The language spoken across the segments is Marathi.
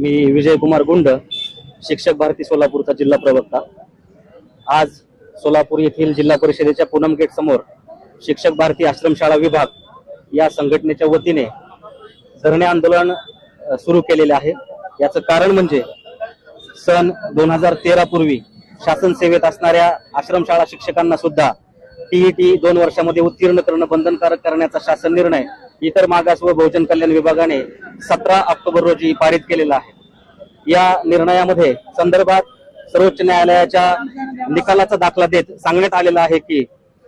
मी विजयकुमार गुंड शिक्षक भारती सोलापूरचा जिल्हा प्रवक्ता. आज सोलापूर येथील जिल्हा परिषदेच्या पूनम गेट समोर शिक्षक भारती आश्रमशाळा विभाग या संघटनेच्या वतीने धरणे आंदोलन सुरू केलेले आहे. याचं कारण म्हणजे सन दोन हजार तेरा पूर्वी शासन सेवेत असणाऱ्या आश्रमशाळा शिक्षकांना सुद्धा टीईटी दोन वर्षामध्ये उत्तीर्ण करणं बंधनकारक करण्याचा शासन निर्णय इतर मागास व बहुजन कल्याण विभागाने सतरा ऑक्टोबर रोजी पारित केलेला आहे. या निर्णयामध्ये संदर्भात सर्वोच्च न्यायालयाच्या निकालाचा दाखला देत सांगण्यात आलेला आहे की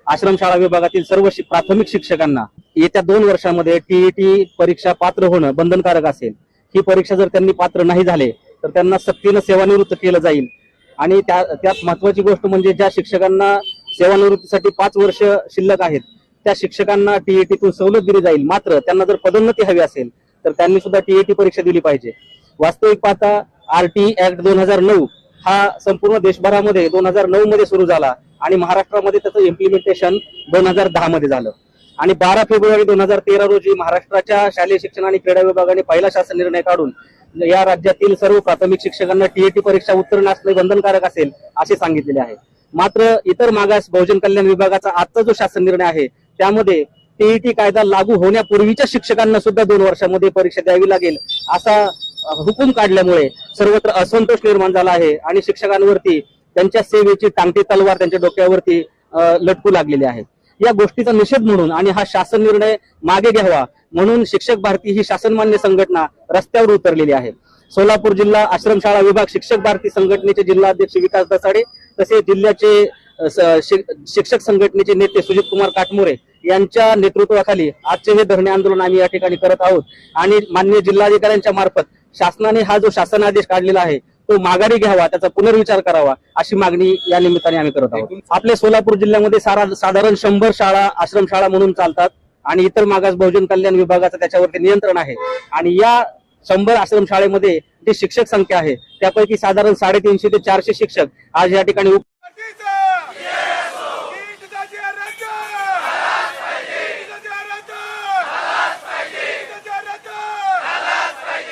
आश्रमशाळा विभागातील सर्व शि- प्राथमिक शिक्षकांना येत्या दोन वर्षामध्ये टीईटी परीक्षा पात्र होणं बंधनकारक असेल. ही परीक्षा जर त्यांनी पात्र नाही झाले तर त्यांना सक्तीनं सेवानिवृत्त केलं जाईल. आणि त्या त्यात महत्वाची गोष्ट म्हणजे ज्या शिक्षकांना सेवानिवृत्तीसाठी पाच वर्ष शिल्लक आहेत त्या शिक्षकांना टीईटीतून सवलत दिली जाईल. मात्र त्यांना जर पदोन्नती हवी असेल तर त्यांनी सुद्धा टीईटी परीक्षा दिली पाहिजे. वास्तविक पाहता आरटी ऍक्ट दोन हजार नऊ हा संपूर्ण देशभरामध्ये दोन हजार नऊ मध्ये सुरू झाला आणि महाराष्ट्रामध्ये त्याचं इम्प्लिमेंटेशन दोन हजार दहा मध्ये झालं. आणि बारा फेब्रुवारी दोन हजार तेरा रोजी महाराष्ट्राच्या शालेय शिक्षण आणि क्रीडा विभागाने पहिला शासन निर्णय काढून या राज्यातील सर्व प्राथमिक शिक्षकांना टीएटी परीक्षा उत्तीर्ण असणे बंधनकारक असेल असे सांगितलेले आहे. मात्र इतर मागास बहुजन कल्याण विभागाचा आजचा जो शासन निर्णय आहे त्यामध्ये टीईटी कायदा लागू होण्यापूर्वीच्या शिक्षकांना सुद्धा दोन वर्षामध्ये परीक्षा द्यावी लागेल असा हुकूम काढल्यामुळे सर्वत्र असंतोष निर्माण झाला आहे आणि शिक्षकांवरती त्यांच्या सेवेची टांगती तलवार त्यांच्या डोक्यावरती लटकू लागलेली आहे. या गोष्टीचा निषेध म्हणून आणि हा शासन निर्णय मागे घ्यावा म्हणून शिक्षक भारती ही शासनमान्य संघटना रस्त्यावर उतरलेली आहे. सोलापूर जिल्हा आश्रमशाळा विभाग शिक्षक भारती संघटनेचे जिल्हा अध्यक्ष विकास दसाडे तसेच जिल्ह्याचे शिक्षक संघटनेचे नेते सुजित कुमार काटमोरे यांच्या नेतृत्वाखाली आजचे हे धरणे आंदोलन आम्ही या ठिकाणी करत आहोत. आणि माननीय जिल्हाधिकाऱ्यांच्या मार्फत शासनाने हा जो शासन आदेश काढलेला आहे तो माघारी घ्यावा त्याचा पुनर्विचार करावा अशी मागणी या निमित्ताने आम्ही करत आहोत. आपल्या सोलापूर जिल्ह्यामध्ये सारा साधारण शंभर शाळा आश्रमशाळा म्हणून चालतात आणि इतर मागास बहुजन कल्याण विभागाचं त्याच्यावरती नियंत्रण आहे. आणि या शंभर आश्रमशाळेमध्ये जी शिक्षक संख्या आहे त्यापैकी साधारण साडेतीनशे ते चारशे शिक्षक आज या ठिकाणी